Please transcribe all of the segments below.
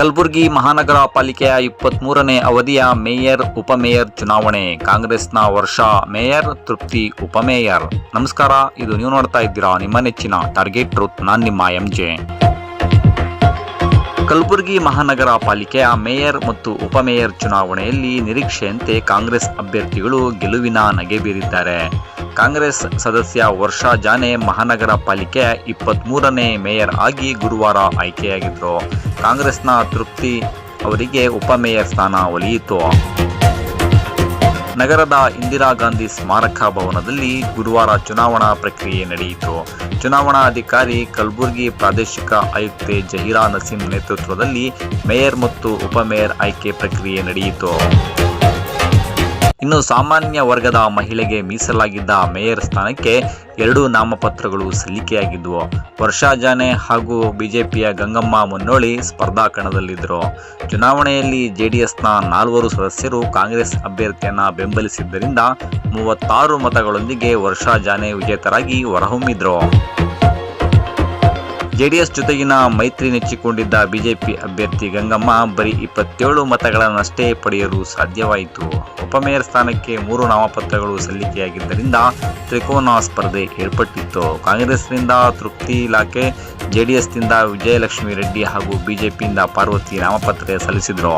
ಕಲಬುರಗಿ ಮಹಾನಗರ ಪಾಲಿಕೆಯ ಇಪ್ಪತ್ಮೂರನೇ ಅವಧಿಯ ಮೇಯರ್ ಉಪಮೇಯರ್ ಚುನಾವಣೆ. ಕಾಂಗ್ರೆಸ್ನ ವರ್ಷ ಮೇಯರ್, ತೃಪ್ತಿ ಉಪಮೇಯರ್ ನಮಸ್ಕಾರ, ಇದು ನೀವು ನೋಡ್ತಾ ಇದ್ದೀರಾ ನಿಮ್ಮ ನೆಚ್ಚಿನ ಟಾರ್ಗೆಟ್ ಟ್ರೂತ್, ನಾನ್ ನಿಮ್ಮ ಎಂಜೆ ಕಲಬುರಗಿ ಮಹಾನಗರ ಪಾಲಿಕೆಯ ಮೇಯರ್ ಮತ್ತು ಉಪಮೇಯರ್ ಚುನಾವಣೆಯಲ್ಲಿ ನಿರೀಕ್ಷೆಯಂತೆ ಕಾಂಗ್ರೆಸ್ ಅಭ್ಯರ್ಥಿಗಳು ಗೆಲುವಿನ ನಗೆ ಬೀರಿದ್ದಾರೆ. ಕಾಂಗ್ರೆಸ್ ಸದಸ್ಯ ವರ್ಷಾ ಜಾನೆ ಮಹಾನಗರ ಪಾಲಿಕೆಯ ಇಪ್ಪತ್ತ್ಮೂರನೇ ಮೇಯರ್ ಆಗಿ ಗುರುವಾರ ಆಯ್ಕೆಯಾಗಿದ್ದರು ಕಾಂಗ್ರೆಸ್ನ ತೃಪ್ತಿ ಅವರಿಗೆ ಉಪಮೇಯರ್ ಸ್ಥಾನ ಒಲಿಯಿತು. ನಗರದ ಇಂದಿರಾ ಗಾಂಧಿ ಸ್ಮಾರಕ ಭವನದಲ್ಲಿ ಗುರುವಾರ ಚುನಾವಣಾ ಪ್ರಕ್ರಿಯೆ ನಡೆಯಿತು. ಚುನಾವಣಾಧಿಕಾರಿ ಕಲಬುರಗಿ ಪ್ರಾದೇಶಿಕ ಆಯುಕ್ತೆ ಜಹೀರಾ ನಸೀಂ ನೇತೃತ್ವದಲ್ಲಿ ಮೇಯರ್ ಮತ್ತು ಉಪಮೇಯರ್ ಆಯ್ಕೆ ಪ್ರಕ್ರಿಯೆ ನಡೆಯಿತು. ಇನ್ನು ಸಾಮಾನ್ಯ ವರ್ಗದ ಮಹಿಳೆಗೆ ಮೀಸಲಾಗಿದ್ದ ಮೇಯರ್ ಸ್ಥಾನಕ್ಕೆ ಎರಡು ನಾಮಪತ್ರಗಳು ಸಲ್ಲಿಕೆಯಾಗಿದ್ದವು ವರ್ಷಾ ಜಾನೆ ಹಾಗೂ ಬಿಜೆಪಿಯ ಗಂಗಮ್ಮ ಮುನ್ನೋಳಿ ಸ್ಪರ್ಧಾ ಕಣದಲ್ಲಿದ್ದರು. ಚುನಾವಣೆಯಲ್ಲಿ ಜೆಡಿಎಸ್ನ ನಾಲ್ವರು ಸದಸ್ಯರು ಕಾಂಗ್ರೆಸ್ ಅಭ್ಯರ್ಥಿಯನ್ನು ಬೆಂಬಲಿಸಿದ್ದರಿಂದ ಮೂವತ್ತಾರು ಮತಗಳೊಂದಿಗೆ ವರ್ಷಾ ಜಾನೆ ವಿಜೇತರಾಗಿ ಹೊರಹೊಮ್ಮಿದ್ರು. ಜೆಡಿಎಸ್ ಜೊತೆಗಿನ ಮೈತ್ರಿ ನೆಚ್ಚಿಕೊಂಡಿದ್ದ ಬಿಜೆಪಿ ಅಭ್ಯರ್ಥಿ ಗಂಗಮ್ಮ ಬರೀ ಇಪ್ಪತ್ತೇಳು ಮತಗಳನ್ನಷ್ಟೇ ಪಡೆಯಲು ಸಾಧ್ಯವಾಯಿತು. ಉಪಮೇಯರ್ ಸ್ಥಾನಕ್ಕೆ ಮೂರು ನಾಮಪತ್ರಗಳು ಸಲ್ಲಿಕೆಯಾಗಿದ್ದರಿಂದ ತ್ರಿಕೋನ ಸ್ಪರ್ಧೆ ಏರ್ಪಟ್ಟಿತ್ತು. ಕಾಂಗ್ರೆಸ್ನಿಂದ ತೃಪ್ತಿ ಇಲಾಖೆ, ಜೆಡಿಎಸ್ನಿಂದ ವಿಜಯಲಕ್ಷ್ಮಿ ರೆಡ್ಡಿ ಹಾಗೂ ಬಿಜೆಪಿಯಿಂದ ಪಾರ್ವತಿ ನಾಮಪತ್ರ ಸಲ್ಲಿಸಿದರು.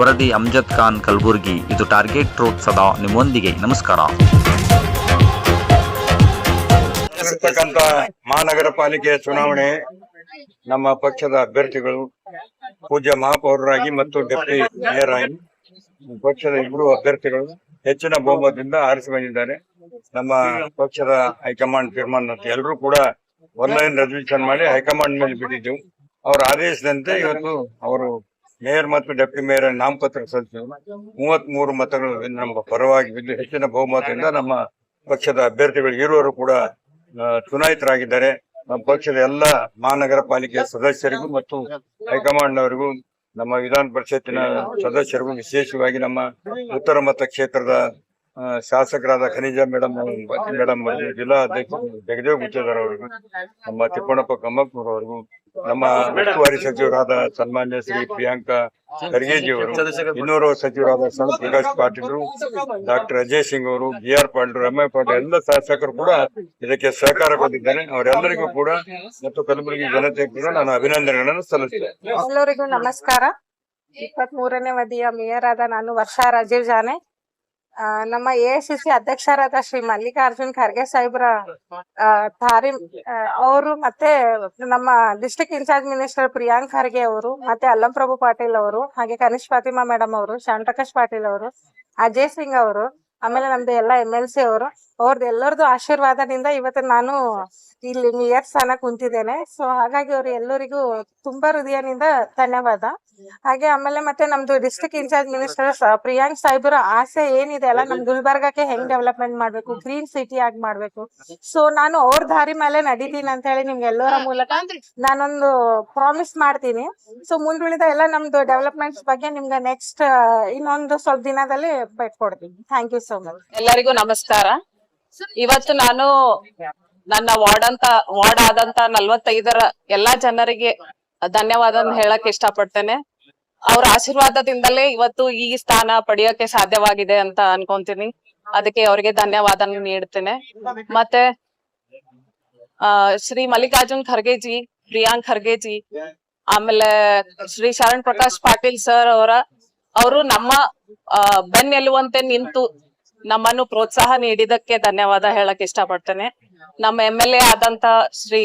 ವರದಿ ಅಮ್ಜದ್ ಖಾನ್ ಕಲಬುರ್ಗಿ. ಇದು ಟಾರ್ಗೆಟ್ ರೂಟ್ ಸದಾ. ನಿಮ್ಮೊಂದಿಗೆ ನಮಸ್ಕಾರ. ಇರ್ತಕ್ಕಂತ ಮಹಾನಗರ ಪಾಲಿಕೆಯ ಚುನಾವಣೆ, ನಮ್ಮ ಪಕ್ಷದ ಅಭ್ಯರ್ಥಿಗಳು ಪೂಜ್ಯ ಮಹಾಪೌರರಾಗಿ ಮತ್ತು ಡೆಪ್ಟಿ ಮೇಯರ್ ಆಗಿ ಪಕ್ಷದ ಇಬ್ಬರು ಅಭ್ಯರ್ಥಿಗಳು ಹೆಚ್ಚಿನ ಬಹುಮತದಿಂದ ಆರಿಸಿ ಬಂದಿದ್ದಾರೆ. ನಮ್ಮ ಪಕ್ಷದ ಹೈಕಮಾಂಡ್ ತೀರ್ಮಾನ ಎಲ್ಲರೂ ಕೂಡ ಆನ್ಲೈನ್ ರೆಸಲ್ಯೂಷನ್ ಮಾಡಿ ಹೈಕಮಾಂಡ್ ಮೇಲೆ ಬಿಟ್ಟಿದ್ದೆವು. ಅವರ ಆದೇಶದಂತೆ ಇವತ್ತು ಅವರು ಮೇಯರ್ ಮತ್ತು ಡೆಪ್ಟಿ ಮೇಯರ್ ನಾಮಪತ್ರ ಸಲ್ಲಿಸಿದ್ರು. ಮೂವತ್ತ್ ಮೂರು ಮತಗಳು ನಮ್ಮ ಪರವಾಗಿ ಬಿದ್ದು ಹೆಚ್ಚಿನ ಬಹುಮತದಿಂದ ನಮ್ಮ ಪಕ್ಷದ ಅಭ್ಯರ್ಥಿಗಳು ಇರುವರು ಕೂಡ ಚುನಾಯಿತರಾಗಿದ್ದಾರೆ. ನಮ್ಮ ಪಕ್ಷದ ಎಲ್ಲ ಮಹಾನಗರ ಪಾಲಿಕೆಯ ಸದಸ್ಯರಿಗೂ ಮತ್ತು ಹೈಕಮಾಂಡ್ ಅವರಿಗೂ ನಮ್ಮ ವಿಧಾನ ಪರಿಷತ್ತಿನ ಸದಸ್ಯರಿಗೂ ವಿಶೇಷವಾಗಿ ನಮ್ಮ ಉತ್ತರ ಮತ ಕ್ಷೇತ್ರದ ಶಾಸಕರಾದ ಖನಿಜ ಮೇಡಮ್ ಮೇಡಮ್ ಜಿಲ್ಲಾ ಅಧ್ಯಕ್ಷ ಜಗದೇವ್ ಗುತ್ತೇದಾರ್ ಅವರಿಗೂ, ನಮ್ಮ ತಿಪ್ಪಣಪ್ಪ ಕಮ್ಮಪ್ಪನವರಿಗೂ, ನಮ್ಮ ಉಸ್ತುವಾರಿ ಸಚಿವರಾದ ಸನ್ಮಾನ್ಯ ಶ್ರೀ ಪ್ರಿಯಾಂಕಾ ಖರ್ಗೆಜಿ ಅವರು ಇನ್ನೂರು ಸಚಿವರಾದ ಸಣ್ಣ ಪ್ರಕಾಶ್ ಪಾಟೀಲ್ ಡಾಕ್ಟರ್ ಅಜಯ್ ಸಿಂಗ್ ಅವರು ಬಿ ಆರ್ ಪಾಟೀಲ್ ರಮೇಶ್ ಪಾಟೀಲ್ ಎಲ್ಲ ಶಾಸಕರು ಕೂಡ ಇದಕ್ಕೆ ಸಹಕಾರ ಕೊಟ್ಟಿದ್ದಾರೆ. ಅವರೆಲ್ಲರಿಗೂ ಕೂಡ ಮತ್ತು ಕಲಬುರಗಿ ಜನತೆ ಕೂಡ ನಾನು ಅಭಿನಂದನೆಗಳನ್ನು ಸಲ್ಲಿಸುತ್ತೇನೆ ಎಲ್ಲರಿಗೂ ನಮಸ್ಕಾರ. ಇಪ್ಪತ್ತ್ ಮೂರನೇ ಅವಧಿಯ ಮೇಯರ್ ಆದ ನಾನು ವರ್ಷಾ ರಾಜೀವ್ ಜಾನೆ. ನಮ್ಮ ಎ ಸಿ ಸಿ ಅಧ್ಯಕ್ಷರಾದ ಶ್ರೀ ಮಲ್ಲಿಕಾರ್ಜುನ್ ಖರ್ಗೆ ಸಾಹೇಬ್ರ ತಾರಿ ಅವರು ಮತ್ತೆ ನಮ್ಮ district incharge minister Priyank Kharge ಅವರು, ಮತ್ತೆ ಅಲ್ಲಂಪ್ರಭು ಪಾಟೀಲ್ ಅವರು, ಹಾಗೆ ಕನಿಷ್ ಫಾತಿಮಾ ಮೇಡಮ್ ಅವರು ಪ್ರಕಾಶ್ ಪಾಟೀಲ್ ಅವರು, ಅಜಯ್ ಸಿಂಗ್ ಅವರು, ಆಮೇಲೆ ನಮ್ದು ಎಲ್ಲ ಎಂ ಎಲ್ ಸಿ ಅವರು ಅವ್ರದ್ದು ಎಲ್ಲರದು ಆಶೀರ್ವಾದದಿಂದ ಇವತ್ತು ನಾನು ಇಲ್ಲಿ ಮೇಯರ್ ಸ್ಥಾನ ಕುಂತಿದ್ದೇನೆ. ಸೊ ಹಾಗಾಗಿ ಅವ್ರು ಎಲ್ಲರಿಗೂ ತುಂಬಾ ಹೃದಯದಿಂದ ಧನ್ಯವಾದ. ಹಾಗೆ ಆಮೇಲೆ ಮತ್ತೆ ನಮ್ದು ಡಿಸ್ಟ್ರಿಕ್ಟ್ ಇನ್ಚಾರ್ಜ್ ಮಿನಿಸ್ಟರ್ ಪ್ರಿಯಾಂಕ್ ಸಾಹೇಬ್ರ ಆಸೆ ಏನಿದೆ ಅಲ್ಲ, ನಮ್ ಗುಲ್ಬರ್ಗಕ್ಕೆ ಹೆಂಗ್ ಡೆವಲಪ್ಮೆಂಟ್ ಮಾಡ್ಬೇಕು ಗ್ರೀನ್ ಸಿಟಿ ಆಗಿ ಮಾಡ್ಬೇಕು. ಸೊ ನಾನು ಅವ್ರ ದಾರಿ ಮೇಲೆ ನಡೀತೀನಿ ಅಂತ ಹೇಳಿ ನಿಮ್ಗೆ ಎಲ್ಲರ ಮೂಲಕ ನಾನೊಂದು ಪ್ರಾಮಿಸ್ ಮಾಡ್ತೀನಿ. ಸೊ ಮುಂದುಳಿದ ಎಲ್ಲ ನಮ್ದು ಡೆವಲಪ್ಮೆಂಟ್ಸ್ ಬಗ್ಗೆ ನಿಮ್ಗೆ ನೆಕ್ಸ್ಟ್ ಇನ್ನೊಂದು ಸ್ವಲ್ಪ ದಿನದಲ್ಲಿ ಕೊಡ್ತೀನಿ ಥ್ಯಾಂಕ್ ಯು ಸೋ ಮಚ್ ಎಲ್ಲರಿಗೂ ನಮಸ್ಕಾರ. ಇವತ್ತು ನಾನು ನನ್ನ ವಾರ್ಡ್ ಅಂತ, ವಾರ್ಡ್ ಆದಂತ ನಲ್ವತ್ತೈದರ ಎಲ್ಲಾ ಜನರಿಗೆ ಧನ್ಯವಾದ ಹೇಳಕ್ ಇಷ್ಟಪಡ್ತೇನೆ. ಅವ್ರ ಆಶೀರ್ವಾದದಿಂದಲೇ ಇವತ್ತು ಈ ಸ್ಥಾನ ಪಡೆಯೋಕೆ ಸಾಧ್ಯವಾಗಿದೆ ಅಂತ ಅನ್ಕೊಂತೀನಿ. ಅದಕ್ಕೆ ಅವ್ರಿಗೆ ಧನ್ಯವಾದ ನೀಡ್ತೇನೆ. ಮತ್ತೆ, ಆ, ಶ್ರೀ ಮಲ್ಲಿಕಾರ್ಜುನ್ ಖರ್ಗೆಜಿ ಪ್ರಿಯಾಂಕ್ ಖರ್ಗೆಜಿ ಆಮೇಲೆ ಶ್ರೀ ಶರಣ್ ಪ್ರಕಾಶ್ ಪಾಟೀಲ್ ಸರ್ ಅವರ, ಅವರು ನಮ್ಮ ಬೆನ್ನೆಲುವಂತೆ ನಿಂತು ನಮ್ಮನ್ನು ಪ್ರೋತ್ಸಾಹ ನೀಡಿದಕ್ಕೆ ಧನ್ಯವಾದ ಹೇಳಕ್ ಇಷ್ಟಪಡ್ತೇನೆ. ನಮ್ಮ ಎಂ ಎಲ್ ಎ ಆದಂತ Shri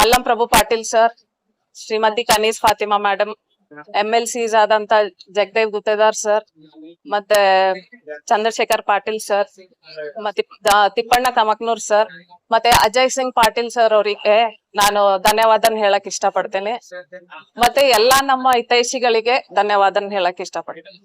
Allam Prabhu Patil sir, Shrimati Kaneez Fatima madam M L Cs ಆದಂತ ಜಗದೇವ್ ಗುತ್ತೇದಾರ್ ಸರ್, ಮತ್ತೆ ಚಂದ್ರಶೇಖರ್ ಪಾಟೀಲ್ ಸರ್, ಮತ್ತೆ ತಿಪ್ಪಣ್ಣ ಕಮಕ್ನೂರ್ ಸರ್, ಮತ್ತೆ ಅಜಯ್ ಸಿಂಗ್ ಪಾಟೀಲ್ ಸರ್ ಅವರಿಗೆ ನಾನು ಧನ್ಯವಾದನ್ ಹೇಳಕ್ ಇಷ್ಟಪಡ್ತೇನೆ. ಮತ್ತೆ ಎಲ್ಲಾ ನಮ್ಮ ಹಿತೈಷಿಗಳಿಗೆ ಧನ್ಯವಾದನ್ ಹೇಳಕ್ ಇಷ್ಟಪಡ್ತೇನೆ.